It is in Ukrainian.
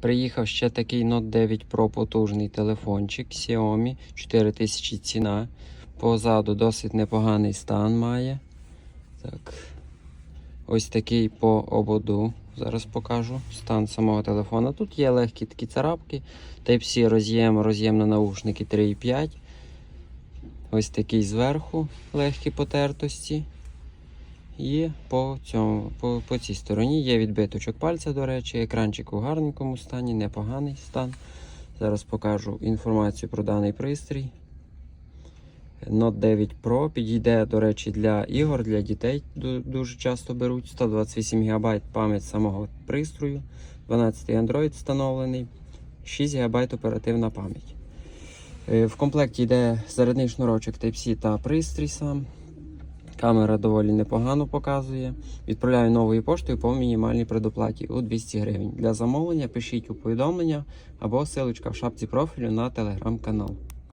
Приїхав ще такий Note 9 Pro потужний телефончик Xiaomi 4000 ціна. Позаду досить непоганий стан має. Так. Ось такий по ободу. Зараз покажу стан самого телефона. Тут є легкі такі царапки. Type-C роз'єм, роз'єм на наушники 3,5. Ось такий зверху легкі потертості. І по, цьому, по, по цій стороні є відбиточок пальця, до речі, екранчик у гарненькому стані, непоганий стан. Зараз покажу інформацію про даний пристрій. Note 9 Pro підійде, до речі, для ігор, для дітей дуже часто беруть. 128 ГБ пам'ять самого пристрою, 12 Android встановлений, 6 ГБ оперативна пам'ять. Е, В комплекті йде зарядний шнурочок Type-C та пристрій сам. Камера доволі непогано показує. Відправляю новою поштою по мінімальній предоплаті у 200 гривень. Для замовлення пишіть у повідомлення або силочка в шапці профілю на телеграм-канал.